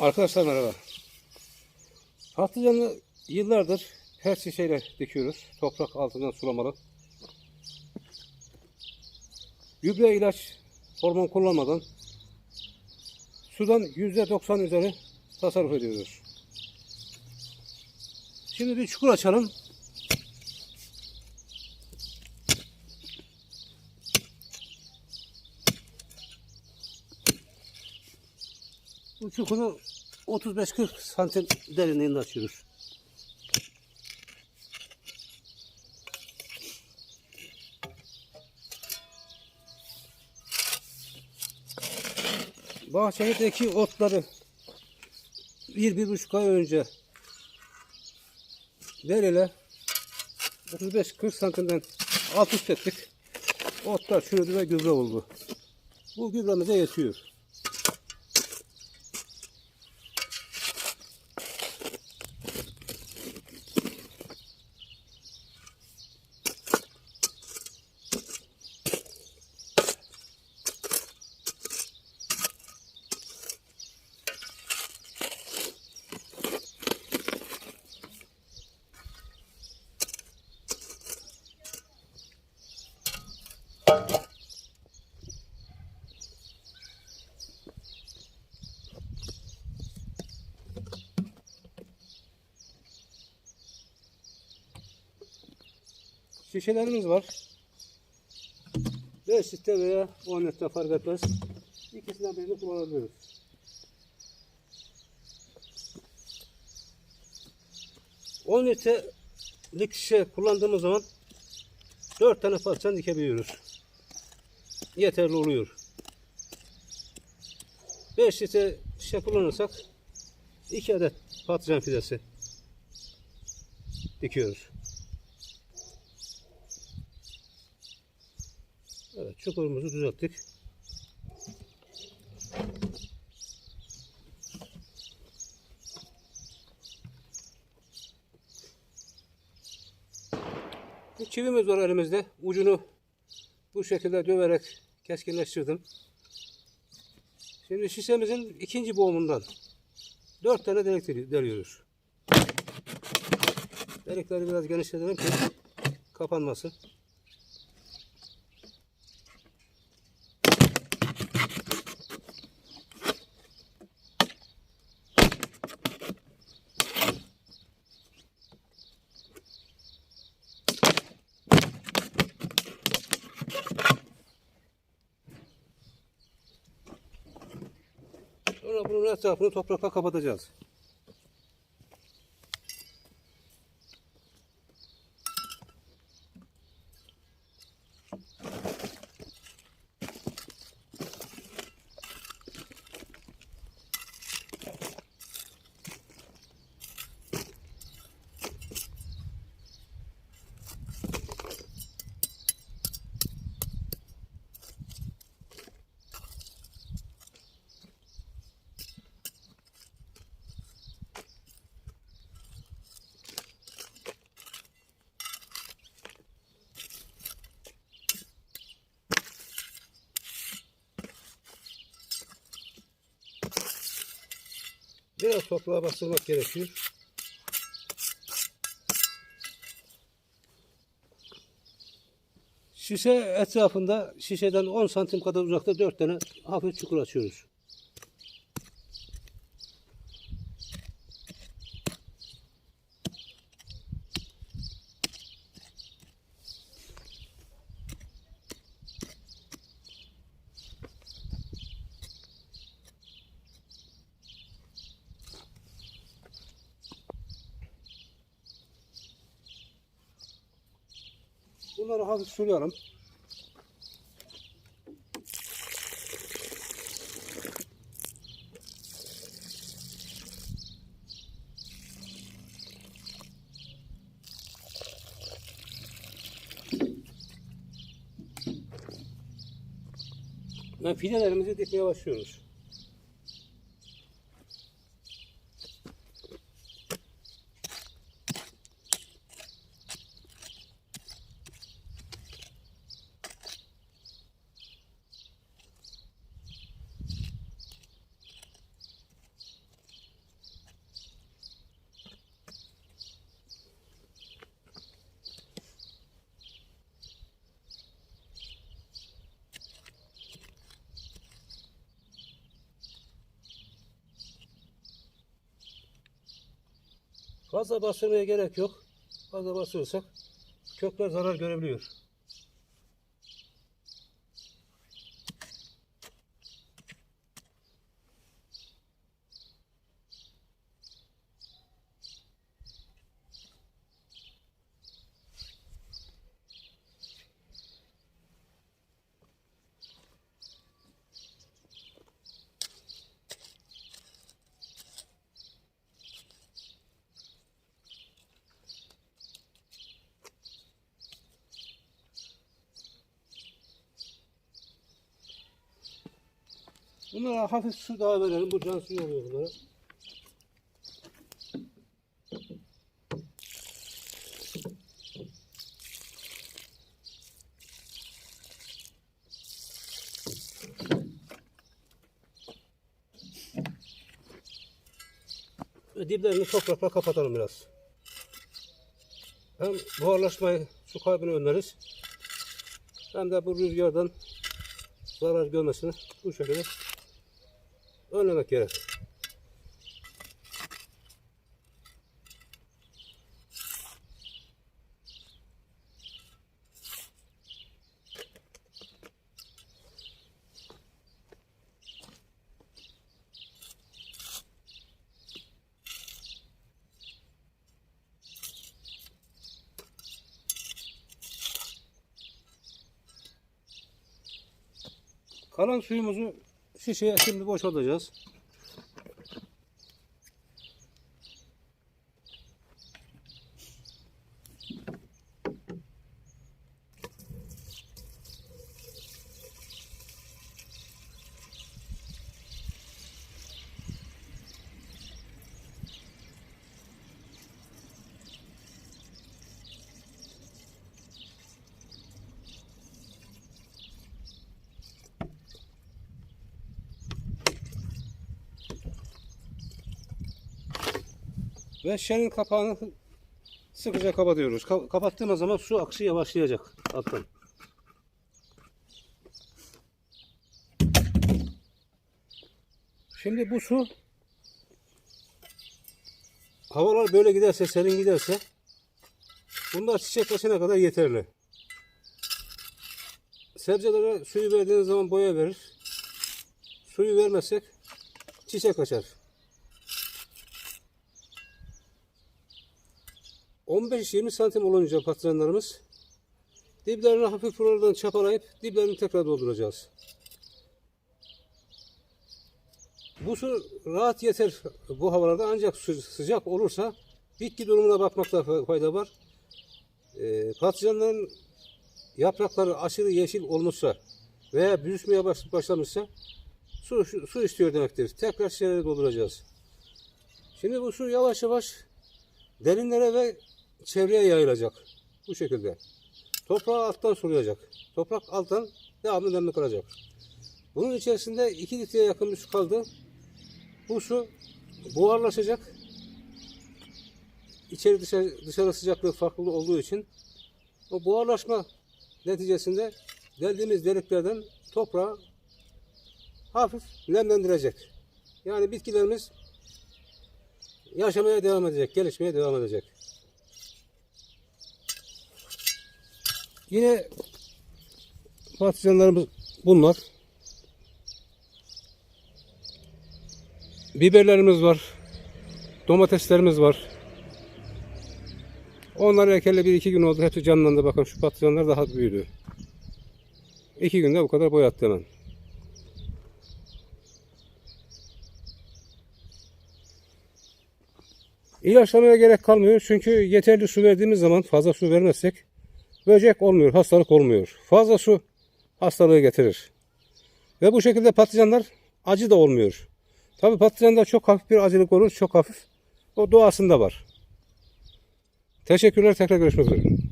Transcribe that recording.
Arkadaşlar merhaba. Patlıcanı yıllardır her şişeyle dikiyoruz. Toprak altından sulamalı. Gübre ilaç, hormon kullanmadan sudan %90 üzeri tasarruf ediyoruz. Şimdi bir çukur açalım. Bu çukuru 35-40 santim derinliğinde açıyoruz. Bahçedeki otları bir, bir buçuk ay önce veriyle 35-40 santimden alt üst ettik. Otlar çürüdü ve gübre oldu. Bu gübremize yetiyor. Şişelerimiz var. 5 litre veya 10 litre fark etmez. İkisinden birini kullanabiliriz. On litrelik şişe kullandığımız zaman 4 tane patlıcan dikebiliyoruz. Yeterli oluyor. 5 litre şişe kullanırsak 2 adet patlıcan fidesi dikiyoruz. Evet çukurumuzu düzelttik. Bir çivimiz var elimizde. Ucunu bu şekilde döverek keskinleştirdim. Şimdi şişemizin ikinci boğumundan dört tane delik deli- deliyoruz. Delikleri biraz genişletelim ki kapanmasın. Sonra bunun etrafını toprakla kapatacağız. Biraz toprağa bastırmak gerekiyor. Şişe etrafında şişeden 10 santim kadar uzakta 4 tane hafif çukur açıyoruz. Bunları hafif sürüyorum. Ve fidelerimizi dikmeye başlıyoruz. Fazla bastırmaya gerek yok. Fazla bastırırsak kökler zarar görebiliyor. Bunlara hafif su daha verelim. Bu can suyu oluyor bunlara. Ve diplerini toprakla kapatalım biraz. Hem buharlaşmayı, su kaybını önleriz. Hem de bu rüzgardan zarar görmesini bu şekilde önlemek gerek. Kalan suyumuzu şişeye şimdi boşaltacağız. Ve şerin kapağını sıkıca kapatıyoruz. Ka- kapattığımız zaman su akışı yavaşlayacak alttan. Şimdi bu su havalar böyle giderse, serin giderse bunlar çiçekleşene kadar yeterli. Sebzelere suyu verdiğiniz zaman boya verir. Suyu vermezsek çiçek açar. 15-20 santim olunca patlıcanlarımız diplerini hafif buradan çapalayıp diplerini tekrar dolduracağız. Bu su rahat yeter bu havalarda ancak sıcak olursa bitki durumuna bakmakta fa- fayda var. Ee, patlıcanların yaprakları aşırı yeşil olmuşsa veya büyüsmeye baş- başlamışsa su, su istiyor demektir. Tekrar şişelere dolduracağız. Şimdi bu su yavaş yavaş derinlere ve çevreye yayılacak. Bu şekilde. Toprağı alttan sulayacak. Toprak alttan devamlı nemli kalacak. Bunun içerisinde 2 litreye yakın bir su kaldı. Bu su buharlaşacak. İçeri dışarı, dışarı sıcaklığı farklı olduğu için o buharlaşma neticesinde deldiğimiz deliklerden toprağı hafif nemlendirecek. Yani bitkilerimiz yaşamaya devam edecek, gelişmeye devam edecek. Yine patlıcanlarımız bunlar. Biberlerimiz var. Domateslerimiz var. Onlar ekeli bir iki gün oldu. Hepsi canlandı. Bakın şu patlıcanlar daha büyüdü. İki günde bu kadar boyattı hemen. İlaçlamaya gerek kalmıyor. Çünkü yeterli su verdiğimiz zaman fazla su vermezsek böcek olmuyor, hastalık olmuyor. Fazla su hastalığı getirir. Ve bu şekilde patlıcanlar acı da olmuyor. Tabi patlıcanda çok hafif bir acılık olur, çok hafif. O doğasında var. Teşekkürler, tekrar görüşmek üzere.